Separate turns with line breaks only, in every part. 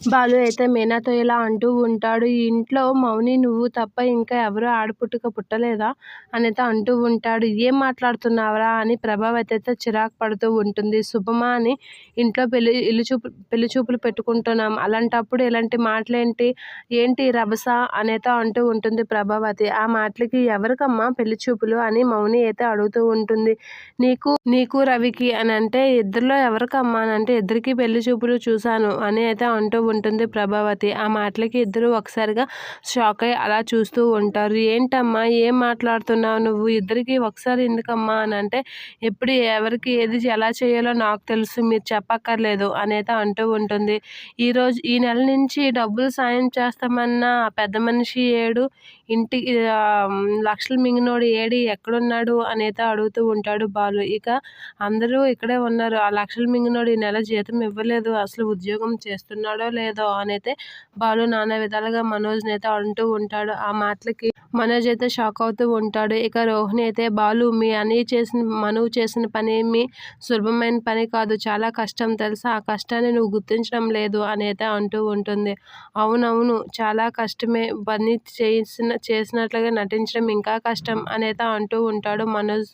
బాలు అయితే మీనాతో ఇలా అంటూ ఉంటాడు ఈ ఇంట్లో మౌని నువ్వు తప్ప ఇంకా ఎవరు ఆడపుట్టుక పుట్టలేదా? అనేది అంటూ ఉంటాడు ఏం మాట్లాడుతున్నావరా? అని ప్రభావతి అయితే చిరాకు పడుతూ ఉంటుంది శుభమా అని ఇంట్లో పెళ్ళి ఇల్లు చూపు పెళ్ళి చూపులు పెట్టుకుంటున్నాం అలాంటప్పుడు ఇలాంటి మాటలేంటి? ఏంటి రభస? అనేతో అంటూ ఉంటుంది ప్రభావతి ఆ మాటలకి ఎవరికమ్మా పెళ్ళి చూపులు? అని మౌని అయితే అడుగుతూ ఉంటుంది నీకు నీకు రవికి అని అంటే ఇద్దరిలో ఎవరికమ్మా అని అంటే ఇద్దరికి పెళ్ళి చూపులు చూశాను అని అయితే అంటూ ఉంటుంది ప్రభావతి. ఆ మాటలకి ఇద్దరు ఒకసారిగా షాక్ అయ్యి అలా చూస్తూ ఉంటారు. ఏంటమ్మా ఏం మాట్లాడుతున్నావు నువ్వు? ఇద్దరికి ఒకసారి ఎందుకమ్మా? అని అంటే ఎప్పుడు ఎవరికి ఏది ఎలా చేయాలో నాకు తెలుసు మీరు చెప్పక్కర్లేదు అనేది అంటూ ఉంటుంది. ఈరోజు ఈ నెల నుంచి డబ్బులు సాయం చేస్తామన్న పెద్ద మనిషి ఏడు ఇంటికి లక్షలు మింగినోడు ఏడి ఎక్కడున్నాడు అనేది అడుగుతూ ఉంటాడు బాలు. ఇక అందరూ ఇక్కడే ఉన్నారు. ఆ లక్షలు మింగినోడు ఈ నెల జీతం ఇవ్వలేదు. అసలు ఉద్యోగం చేస్తున్నాడో లేదో అనైతే బాలు నానా విధాలుగా మనోజ్ని అయితే అంటూ ఉంటాడు. ఆ మాటలకి మనోజ్ అయితే షాక్ అవుతూ ఉంటాడు. ఇక రోహిణి అయితే బాలు మీ అని చేసిన మనువు చేసిన పని మీ సులభమైన పని కాదు. చాలా కష్టం తెలుసా? ఆ కష్టాన్ని నువ్వు గుర్తించడం లేదు అని అయితే అంటూ ఉంటుంది. అవునవును చాలా కష్టమే. పని చేసిన చేసినట్లుగా నటించడం ఇంకా కష్టం అనేది అంటూ ఉంటాడు మనోజ్.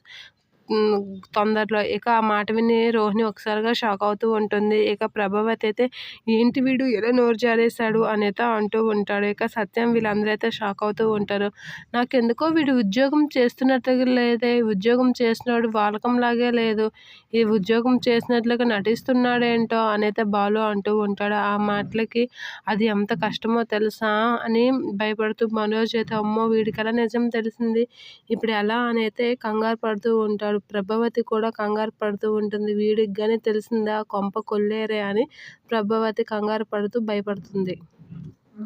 తొందరలో. ఇక ఆ మాట విని రోహిణి ఒకసారిగా షాక్ అవుతూ ఉంటుంది. ఇక ప్రభావతి అయితే ఏంటి వీడు? ఎలా నోరు జారేశాడు? అనేత అంటూ ఉంటాడు. ఇక సత్యం వీళ్ళందరూ అయితే షాక్ అవుతూ ఉంటారు. నాకెందుకో వీడు ఉద్యోగం చేస్తున్నట్టుగా లేదే. ఉద్యోగం చేస్తున్నాడు. వాలకంలాగే లేదు. ఈ ఉద్యోగం చేసినట్లుగా నటిస్తున్నాడేంటో? అనైతే బాలు అంటూ ఉంటాడు. ఆ మాటలకి అది ఎంత కష్టమో తెలుసా? అని భయపడుతూ మనోజ్ అయితే అమ్మో వీడికి ఎలా నిజం తెలిసింది? ఇప్పుడు ఎలా? అని అయితే కంగారు పడుతూ ఉంటాడు. ఉంటాడు ప్రభావతి కూడా కంగారు పడుతూ ఉంటుంది. వీడికి కానీ తెలిసిందా? కొంప కొల్లేరే అని ప్రభావతి కంగారు పడుతూ భయపడుతుంది.